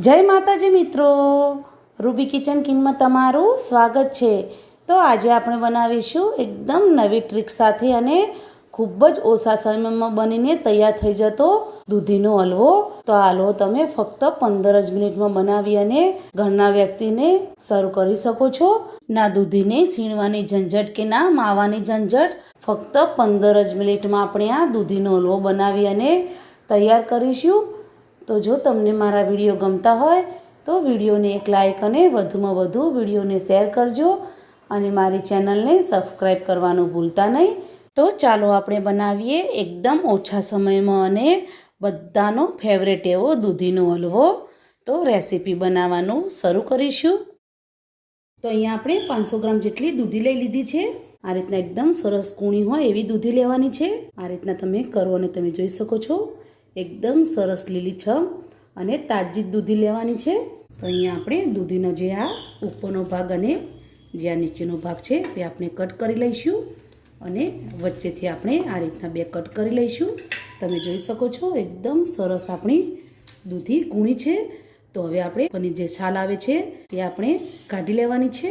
જય માતાજી મિત્રો. રૂબી કિચન કિનમાં તમારું સ્વાગત છે. તો આજે આપણે બનાવીશું એકદમ નવી ટ્રીક સાથે અને ખૂબ જ ઓછા સમયમાં બનીને તૈયાર થઈ જતો દૂધીનો હલવો. તો આ હલવો તમે ફક્ત પંદર જ મિનિટમાં બનાવી અને ઘરના વ્યક્તિને સર્વ કરી શકો છો. ના દૂધીને સીણવાની ઝંઝટ કે ના માવાની ઝંઝટ, ફક્ત પંદર જ મિનિટમાં આપણે આ દૂધીનો હલવો બનાવી અને તૈયાર કરીશું. તો જો તમને મારા વીડિયો ગમતા હોય, તો વિડીયોને એક લાઇક અને વધુમાં વધુ વિડીયોને શેર કરજો અને મારી ચેનલને સબસ્ક્રાઈબ કરવાનું ભૂલતા નહીં. તો ચાલો આપણે બનાવીએ એકદમ ઓછા સમયમાં અને બધાનો ફેવરેટ એવો દૂધીનો હલવો. તો રેસીપી બનાવવાનું શરૂ કરીશું. તો અહીંયા આપણે પાંચસો ગ્રામ જેટલી દૂધી લઈ લીધી છે. આ રીતના એકદમ સરસ કૂણી હોય એવી દૂધી લેવાની છે. આ રીતના તમે કરો અને તમે જોઈ શકો છો. એકદમ સરસ લીલીછમ અને તાજી દૂધી લેવાની છે. તો અહીંયા આપણે દૂધીનો જે આ ઉપરનો ભાગ અને જે આ નીચેનો ભાગ છે તે આપણે કટ કરી લઈશું અને વચ્ચેથી આપણે આ રીતના બે કટ કરી લઈશું. તમે જોઈ શકો છો એકદમ સરસ આપણી દૂધી કૂણી છે. તો હવે આપણે પનીર જે છાલ આવે છે તે આપણે કાઢી લેવાની છે.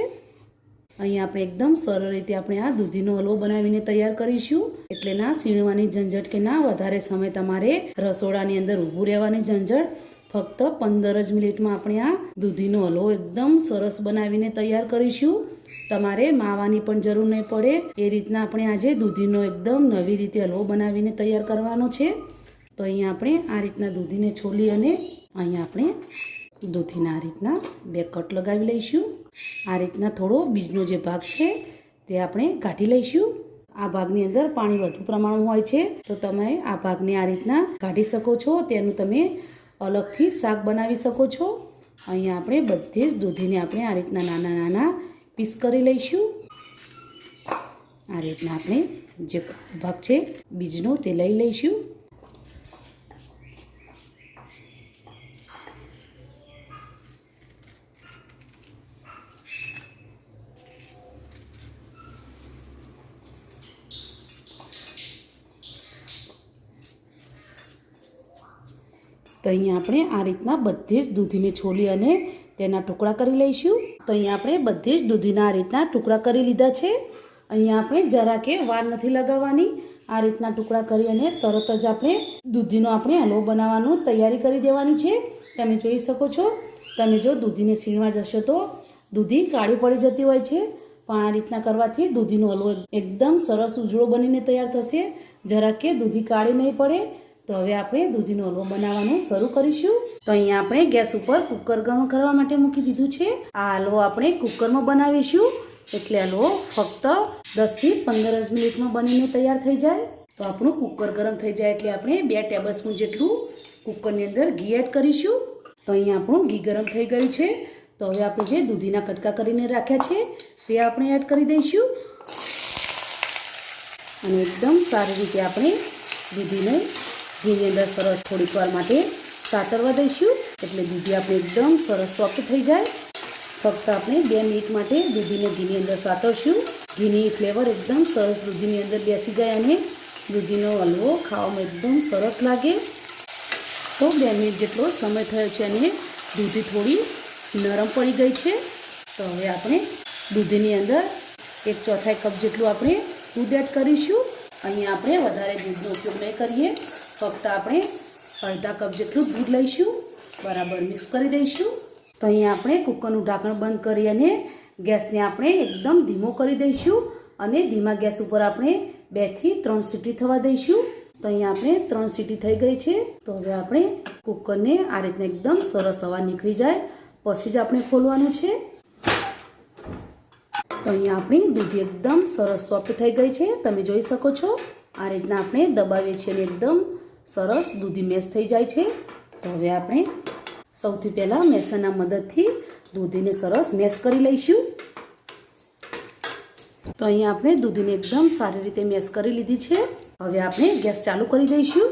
અહીંયા આપણે એકદમ સરળ રીતે આપણે આ દૂધીનો હલવો બનાવીને તૈયાર કરીશું. એટલે ના સીણવાની ઝંઝટ કે ના વધારે સમય તમારે રસોડાની અંદર ઊભું રહેવાની ઝંઝટ. ફક્ત પંદર જ મિનિટમાં આપણે આ દૂધીનો હલવો એકદમ સરસ બનાવીને તૈયાર કરીશું. તમારે માવાની પણ જરૂર નહીં પડે. એ રીતના આપણે આજે દૂધીનો એકદમ નવી રીતે હલવો બનાવીને તૈયાર કરવાનો છે. તો અહીંયા આપણે આ રીતના દૂધીને છોલી અને અહીંયા આપણે દૂધીના આ રીતના બે કટ લગાવી લઈશું. આ રીતના થોડો બીજનો જે ભાગ છે તે આપણે કાઢી લઈશું. આ ભાગની અંદર પાણી વધુ પ્રમાણમાં હોય છે. તો તમે આ ભાગને આ રીતના કાઢી શકો છો. તેનું તમે અલગથી શાક બનાવી શકો છો. અહીંયા આપણે બધી જ દૂધીને આપણે આ રીતના નાના નાના પીસ કરી લઈશું. આ રીતના આપણે જે ભાગ છે બીજનો તે લઈ લઈશું. તો અહીંયા આપણે આ રીતના બધી જ દૂધીને છોલી અને તેના ટુકડા કરી લઈશું. તો અહીંયા આપણે બધી જ દૂધીના આ રીતના ટુકડા કરી લીધા છે. અહીંયા આપણે જરા કે વાર નથી લગાવવાની. આ રીતના ટુકડા કરી અને તરત જ આપણે દૂધીનો આપણે હલવો બનાવવાનું તૈયારી કરી દેવાની છે. તમે જોઈ શકો છો. તમે જો દૂધીને સીણવા જશો તો દૂધી કાળી પડી જતી હોય છે. પણ આ રીતના કરવાથી દૂધીનો હલવો એકદમ સરસ ઉજળો બનીને તૈયાર થશે. જરા કે દૂધી કાળી નહીં પડે. તો હવે આપણે દૂધીનો હલવો બનાવવાનું શરૂ કરીશું. તો અહીંયા આપણે ગેસ ઉપર કુકર ગરમ કરવા માટે મૂકી દીધું છે. આ હલવો આપણે કુકરમાં બનાવીશું. એટલે હલવો ફક્ત દસથી પંદર જ મિનિટમાં બનીને તૈયાર થઈ જાય. તો આપણું કુકર ગરમ થઈ જાય એટલે આપણે બે ટેબલ જેટલું કુકરની અંદર ઘી એડ કરીશું. તો અહીંયા આપણું ઘી ગરમ થઈ ગયું છે. તો હવે આપણે જે દૂધીના કટકા કરીને રાખ્યા છે, તે આપણે એડ કરી દઈશું. અને એકદમ સારી રીતે આપણે દૂધીને ઘીની અંદર સરસ થોડીક વાર માટે સાતરવા દઈશું. એટલે દૂધી આપણે એકદમ સરસ સોફ્ટ થઈ જાય. ફક્ત આપણે બે મિનિટ માટે દૂધીને ઘીની અંદર સાતરશું. ઘીની ફ્લેવર એકદમ સરસ દૂધીની અંદર બેસી જાય અને દૂધીનો હલવો ખાવામાં એકદમ સરસ લાગે. તો બે મિનિટ જેટલો સમય થયો છે અને દૂધી થોડી નરમ પડી ગઈ છે. તો હવે આપણે દૂધીની અંદર એક ચોથાઈ કપ જેટલું આપણે દૂધ એડ કરીશું. અહીંયા આપણે વધારે દૂધનો ઉપયોગ નહીં કરીએ. ફક્ત આપણે અડધા કપ જેટલું દૂધ લઈશું, બરાબર મિક્સ કરી દઈશું. તો અહીંયા આપણે કુકરનું ઢાંકણ બંધ કરી અને ગેસને આપણે એકદમ ધીમો કરી દઈશું અને ધીમા ગેસ ઉપર આપણે બેથી ત્રણ સીટી થવા દઈશું. તો અહીંયા આપણે ત્રણ સીટી થઈ ગઈ છે. તો હવે આપણે કુકરને આ રીતના એકદમ સરસ હવા નીકળી જાય, પછી જ આપણે ખોલવાનું છે. તો અહીંયા આપણી દૂધી એકદમ સરસ સોફ્ટ થઈ ગઈ છે. તમે જોઈ શકો છો, આ રીતના આપણે દબાવીએ છીએ અને એકદમ સરસ દૂધી મેસ થઈ જાય છે. તો હવે આપણે સૌથી પહેલાં મેસરના મદદથી દૂધીને સરસ મેસ કરી લઈશું. તો અહીંયા આપણે દૂધીને એકદમ સારી રીતે મેસ કરી લીધી છે. હવે આપણે ગેસ ચાલુ કરી દઈશું.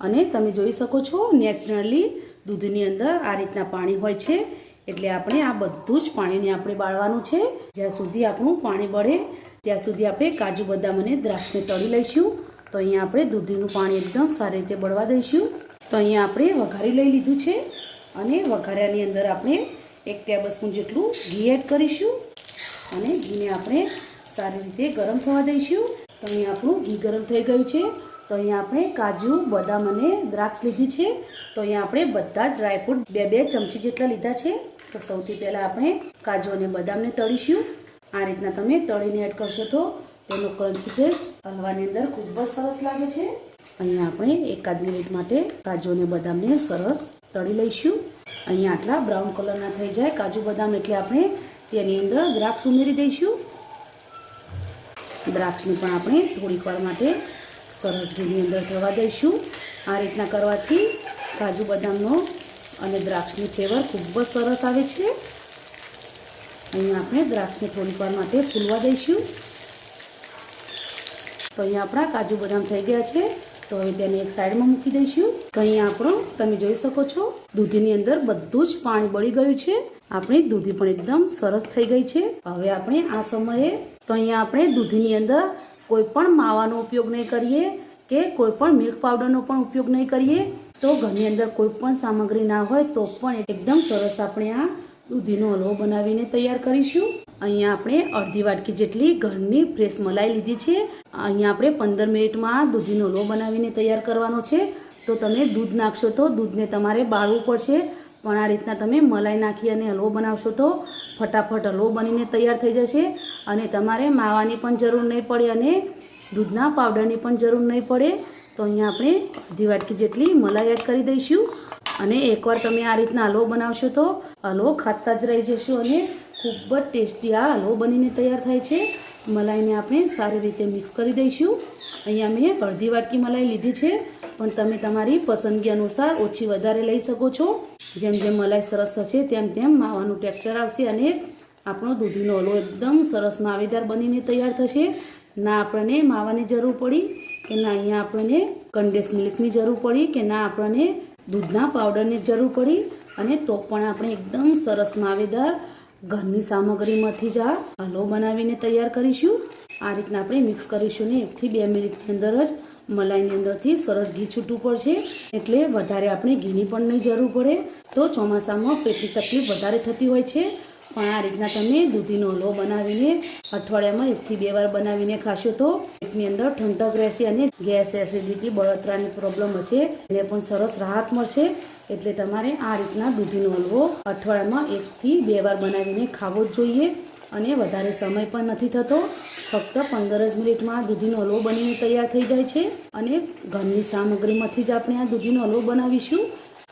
અને તમે જોઈ શકો છો, નેચરલી દૂધની અંદર આ રીતના પાણી હોય છે. એટલે આપણે આ બધું જ પાણીને આપણે બાળવાનું છે. જ્યાં સુધી આપણું પાણી બળે, ત્યાં સુધી આપણે કાજુ બદામ અને દ્રાક્ષને તળી લઈશું. તો અહીંયા આપણે દૂધીનું પાણી એકદમ સારી રીતે બળવા દઈશું. તો અહીંયા આપણે વઘારી લઈ લીધું છે અને વઘાર્યાની અંદર આપણે એક ટેબલ સ્પૂન જેટલું ઘી એડ કરીશું અને ઘીને આપણે સારી રીતે ગરમ થવા દઈશું. તો અહીંયા આપણું ઘી ગરમ થઈ ગયું છે. તો અહીંયા આપણે કાજુ, બદામ અને દ્રાક્ષ લીધી છે. તો અહીંયા આપણે બધા જ ડ્રાયફ્રૂટ બે બે ચમચી જેટલા લીધા છે. તો સૌથી પહેલાં આપણે કાજુ અને બદામને તળીશું. આ રીતના તમે તળીને એડ કરશો તો તેનો ક્રન્ચી ટેસ્ટ હલવાની અંદર ખૂબ જ સરસ લાગે છે. અહીંયા આપણે એકાદ મિનિટ માટે કાજુ અને બદામને સરસ તળી લઈશું. અહીંયા આટલા બ્રાઉન કલરના થઈ જાય કાજુ બદામ એટલે આપણે તેની અંદર દ્રાક્ષ ઉમેરી દઈશું. દ્રાક્ષને પણ આપણે થોડીક વાર માટે સરસ ઘીની અંદર થવા દઈશું. આ રીતના કરવાથી કાજુ બદામનો અને દ્રાક્ષની ફ્લેવર ખૂબ જ સરસ આવે છે. અહીંયા આપણે દ્રાક્ષને થોડીક વાર માટે ફૂલવા દઈશું. તો અહીંયા આપણા કાજુ બદામ થઈ ગયા છે. તો હવે તેને એક સાઈડમાં મૂકી દઈશું. તો અહીંયા આપણો, તમે જોઈ શકો છો, દૂધીની અંદર બધું જ પાણી બળી ગયું છે. આપણી દૂધી પણ એકદમ સરસ થઈ ગઈ છે. હવે આપણે આ સમયે, તો અહીંયા આપણે દૂધીની અંદર કોઈ પણ માવાનો ઉપયોગ નહીં કરીએ કે કોઈ પણ મિલ્ક પાવડરનો પણ ઉપયોગ નહીં કરીએ. તો ઘરની અંદર કોઈ પણ સામગ્રી ના હોય તો પણ એકદમ સરસ આપણે આ દૂધીનો હલવો બનાવીને તૈયાર કરીશું. અહીંયા આપણે અડધી વાટકી જેટલી ઘરની ફ્રેશ મલાઈ લીધી છે. અહીંયા આપણે પંદર મિનિટમાં દૂધીનો હલવો બનાવીને તૈયાર કરવાનો છે. તો તમે દૂધ નાખશો તો દૂધને તમારે બાળવું પડશે. પણ આ રીતના તમે મલાઈ નાખી અને હલવો બનાવશો તો ફટાફટ હલવો બનીને તૈયાર થઈ જશે. અને તમારે માવાની પણ જરૂર નહીં પડે અને દૂધના પાવડરની પણ જરૂર નહીં પડે. તો અહીંયા આપણે અડધી વાટકી જેટલી મલાઈ એડ કરી દઈશું. અને એકવાર તમે આ રીતના હલવો બનાવશો તો હલવો ખાતા જ રહી જશો અને ખૂબ જ ટેસ્ટી આ હલવો બનીને તૈયાર થાય છે. મલાઈને આપણે સારી રીતે મિક્સ કરી દઈશું. અહીંયા મેં અડધી વાટકી મલાઈ લીધી છે, પણ તમે તમારી પસંદગી અનુસાર ઓછી વધારે લઈ શકો છો. જેમ જેમ મલાઈ સરસ થશે તેમ તેમ માવાનું ટેક્સચર આવશે અને આપણો દૂધીનો હલવો એકદમ સરસ માવેદાર બનીને તૈયાર થશે. ના આપણને માવાની જરૂર પડી કે ના અહીંયા આપણને કન્ડેન્સ મિલ્કની જરૂર પડી કે ના આપણને દૂધના પાવડરની જરૂર પડી અને તો પણ આપણે એકદમ સરસ માવેદાર ઘરની સામગ્રીમાંથી જ આ હલવો બનાવીને તૈયાર કરીશું. આ રીતના આપણે મિક્સ કરીશું ને એકથી બે મિનિટની અંદર જ મલાઈની અંદરથી સરસ ઘી છૂટવું પડશે. એટલે વધારે આપણે ઘીની પણ નહીં જરૂર પડે. તો ચોમાસામાં પેટની તકલીફ વધારે થતી હોય છે. પણ આ રીતના તમે દૂધીનો હલવો બનાવીને અઠવાડિયામાં એકથી બે વાર બનાવીને ખાશો તો પેટની અંદર ઠંડક રહેશે અને ગેસ એસિડિટી, બળતરાની પ્રોબ્લેમ હશે. એને પણ સરસ રાહત મળશે. એટલે તમારે આ રીતના દૂધીનો હલવો અઠવાડિયામાં એકથી બે વાર બનાવીને ખાવો જ જોઈએ અને વધારે સમય પણ નથી થતો. ફક્ત પંદર જ મિનિટમાં દૂધીનો હલવો બનીને તૈયાર થઈ જાય છે અને ઘરની સામગ્રીમાંથી જ આપણે આ દૂધીનો હલવો બનાવીશું.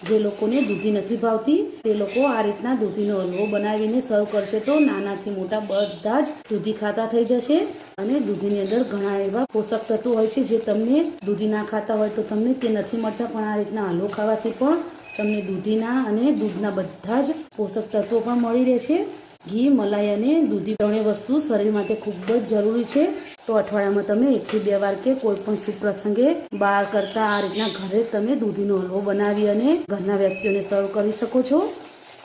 જે લોકોને દૂધી નથી ભાવતી, તે લોકો આ રીતના દૂધીનો હલવો બનાવીને સર્વ કરશે તો નાનાથી મોટા બધા જ દૂધી ખાતા થઈ જશે અને દૂધીની અંદર ઘણા એવા પોષક તત્વો હોય છે જે તમને દૂધી ના ખાતા હોય તો તમને તે નથી મળતા, પણ આ રીતના હલવો ખાવાથી પણ તમને દૂધીના અને દૂધના બધા જ પોષક તત્વો પણ મળી રહેશે. ઘી, મલાઈ અને દૂધી ત્રણેય વસ્તુ શરીર માટે ખૂબ જ જરૂરી છે. તો અઠવાડિયામાં તમે એકથી બે વાર કે કોઈ પણ શુભ પ્રસંગે બહાર કરતા આ રીતના ઘરે તમે દૂધીનો હલવો બનાવી અને ઘરના વ્યક્તિઓને સર્વ કરી શકો છો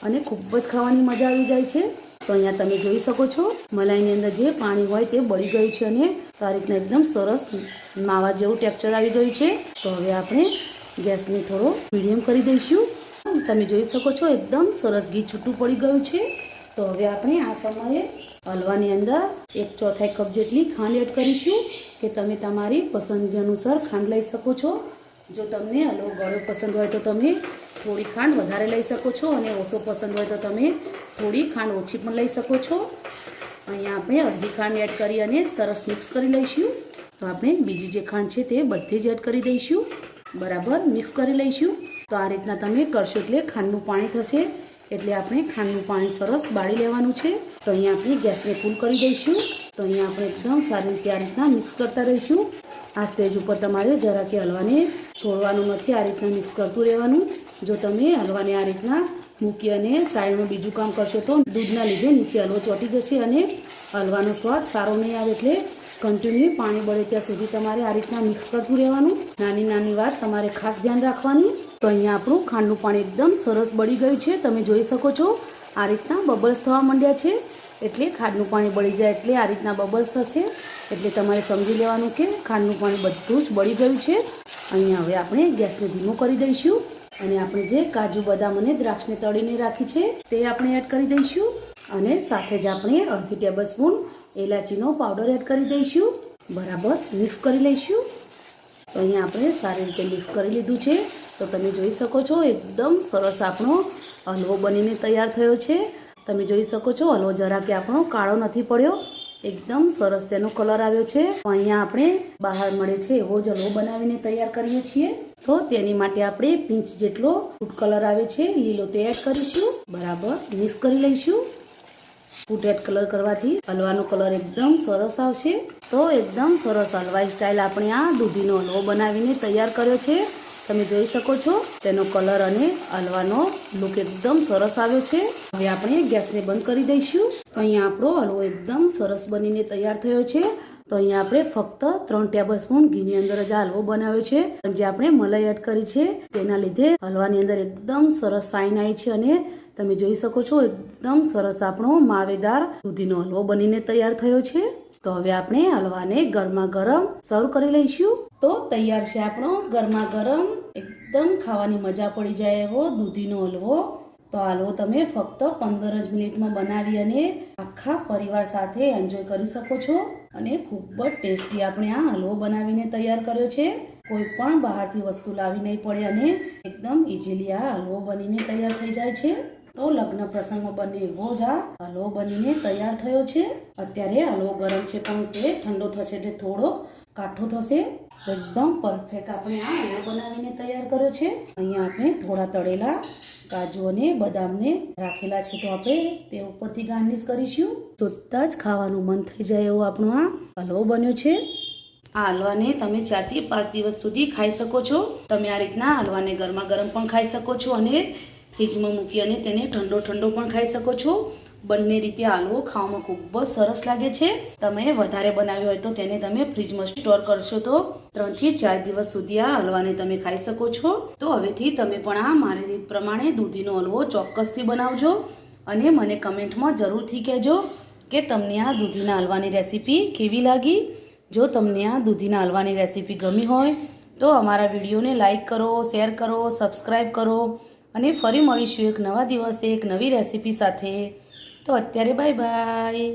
અને ખૂબ જ ખાવાની મજા આવી જાય છે. તો અહીંયા તમે જોઈ શકો છો, મલાઈની અંદર જે પાણી હોય તે બળી ગયું છે અને તો આ રીતના એકદમ સરસ માવા જેવું ટેક્ચર આવી ગયું છે. તો હવે આપણે ગેસને થોડો મીડિયમ કરી દઈશું. તમે જોઈ શકો છો, એકદમ સરસ ઘી છૂટું પડી ગયું છે. તો હવે આપણે આ સમયે હલવાની અંદર એક ચોથાઈ કપ જેટલી ખાંડ એડ કરીશું કે તમે તમારી પસંદગી અનુસાર ખાંડ લઈ શકો છો. જો તમને હલવો ગળો પસંદ હોય તો તમે થોડી ખાંડ વધારે લઈ શકો છો અને ઓછો પસંદ હોય તો તમે થોડી ખાંડ ઓછી પણ લઈ શકો છો. અહીંયા આપણે અડધી ખાંડ એડ કરી અને સરસ મિક્સ કરી લઈશું. તો આપણે બીજી જે ખાંડ છે તે બધી જ એડ કરી દઈશું. બરાબર મિક્સ કરી લઈશું. તો આ રીતના તમે કરશો એટલે ખાંડનું પાણી થશે. એટલે આપણે ખાંડનું પાણી સરસ બાળી લેવાનું છે. તો અહીંયા આપણે ગેસને ફૂલ કરી દઈશું. તો અહીંયા આપણે એકદમ સારી રીતે આ રીતના મિક્સ કરતા રહીશું. આ સ્ટેજ ઉપર તમારે જરા કે હલવાને છોડવાનું નથી, આ રીતના મિક્સ કરતું રહેવાનું. જો તમે હલવાને આ રીતના મૂકી અને સાઈડમાં બીજું કામ કરશો તો દૂધના લીધે નીચે હલવો ચોટી જશે અને હલવાનો સ્વાદ સારો નહીં આવે એટલે કન્ટિન્યુ પાણી બળે ત્યાં સુધી તમારે આ રીતના મિક્સ કરતું રહેવાનું. નાની નાની વાત, તમારે ખાસ ધ્યાન રાખવાની. તો અહીંયા આપણું ખાંડનું પાણી એકદમ સરસ બળી ગયું છે. તમે જોઈ શકો છો, આ રીતના બબલ્સ થવા માંડ્યા છે. એટલે ખાંડનું પાણી બળી જાય એટલે આ રીતના બબલ્સ થશે. એટલે તમારે સમજી લેવાનું કે ખાંડનું પાણી બધું જ બળી ગયું છે. અહીંયા હવે આપણે ગેસને ધીમો કરી દઈશું. અને આપણે જે કાજુ, બદામ અને દ્રાક્ષને તળીને રાખી છે, તે આપણે એડ કરી દઈશું. અને સાથે જ આપણે અડધી ટેબલ સ્પૂન એલાચીનો પાવડર એડ કરી દઈશું. બરાબર મિક્સ કરી લઈશું. તો અહીંયા આપણે સારી રીતે મિક્સ કરી લીધું છે. તો તમે જોઈ શકો છો, એકદમ સરસ આપણો હલવો બનીને તૈયાર થયો છે. તમે જોઈ શકો છો, હલવો જરા કે આપણો કાળો નથી પડ્યો. એકદમ સરસ તેનો કલર આવ્યો છે. અહીંયા આપણે બહાર મળે છે એવો જ હલવો બનાવીને તૈયાર કરીએ છીએ. તો તેની માટે આપણે પીંચ જેટલો ફૂડ કલર આવે છે, લીલો તે એડ કરીશું. બરાબર, મિક્સ કરી લઈશું. ફૂડ એડ કલર કરવાથી હલવાનો કલર એકદમ સરસ આવશે. તો એકદમ સરસ હલવાઈ સ્ટાઇલ આપણે આ દૂધીનો હલવો બનાવીને તૈયાર કર્યો છે. તમે જોઈ શકો છો, તેનો કલર અને હલવાનો લુક એકદમ સરસ આવ્યો છે. હવે આપણે ગેસને બંધ કરી દઈશું. તો અહીંયા આપણો હલવો એકદમ સરસ બનીને તૈયાર થયો છે. તો અહીંયા આપણે ફક્ત ત્રણ ટેબલ સ્પૂન ઘીની અંદર જ આ હલવો બનાવ્યો છે. જે આપણે મલાઈ એડ કરી છે, તેના લીધે હલવાની અંદર એકદમ સરસ સાઈન આવી છે અને તમે જોઈ શકો છો, એકદમ સરસ આપણો માવેદાર દૂધીનો હલવો બનીને તૈયાર થયો છે. તો હવે આપણે હલવાને ગરમા ગરમ સર્વ કરી લઈશું. તો તૈયાર છે આપણો ગરમા ગરમ એકદમ ખાવાની મજા પડી જાય એવો, દૂધીનો હલવો. તો હલવો તમે ફક્ત પંદર જ મિનિટમાં બનાવી અને આખા પરિવાર સાથે એન્જોય કરી શકો છો. અને ખૂબ જ ટેસ્ટી આપણે આ હલવો બનાવીને તૈયાર કર્યો છે. કોઈ પણ બહારથી વસ્તુ લાવી નહીં પડે અને એકદમ ઇઝીલી આ હલવો બનીને તૈયાર થઈ જાય છે. તો લગ્ન પ્રસંગમાં બને એવો જ આ હલવો બનીને તૈયાર થયો છે. અત્યારે હલવો ગરમ છે પણ તે ઠંડો થશે એટલે થોડોક કાઠો થશે. એકદમ પરફેક્ટ આપણે આ હલવો બનાવીને તૈયાર કર્યો છે. અહીંયા આપણે થોડા તળેલા કાજુ અને બદામને રાખેલા છે તો આપણે તે ઉપરથી ગાર્નિશ કરીશું. જોતા જ ખાવાનું મન થઈ જાય એવો આપણો આ હલવો બન્યો છે. આ હલવાને તમે ચારથી પાંચ દિવસ સુધી ખાઈ શકો છો. તમે આ રીતના હલવાને ગરમા ગરમ પણ ખાઈ શકો છો અને ફ્રીજમાં મૂકી અને તેને ઠંડો ઠંડો પણ ખાઈ શકો છો. બંને રીતે આલવો ખાવામાં ખૂબ જ સરસ લાગે છે. તમે વધારે બનાવ્યો હોય તો તેને તમે ફ્રીજમાં સ્ટોર કરશો તો ત્રણથી ચાર દિવસ સુધી આ હલવાને તમે ખાઈ શકો છો. તો હવેથી તમે પણ આ મારી રીત પ્રમાણે દૂધીનો હલવો ચોક્કસથી બનાવજો અને મને કમેન્ટમાં જરૂરથી કહેજો કે તમને આ દૂધીના હલવાની રેસીપી કેવી લાગી. જો તમને આ દૂધીના હલવાની રેસીપી ગમી હોય તો અમારા વિડીયોને લાઇક કરો, શેર કરો સબસ્ક્રાઈબ કરો અને ફરી મળીશું એક નવા દિવસે એક નવી રેસીપી સાથે. તો અત્યારે બાય બાય.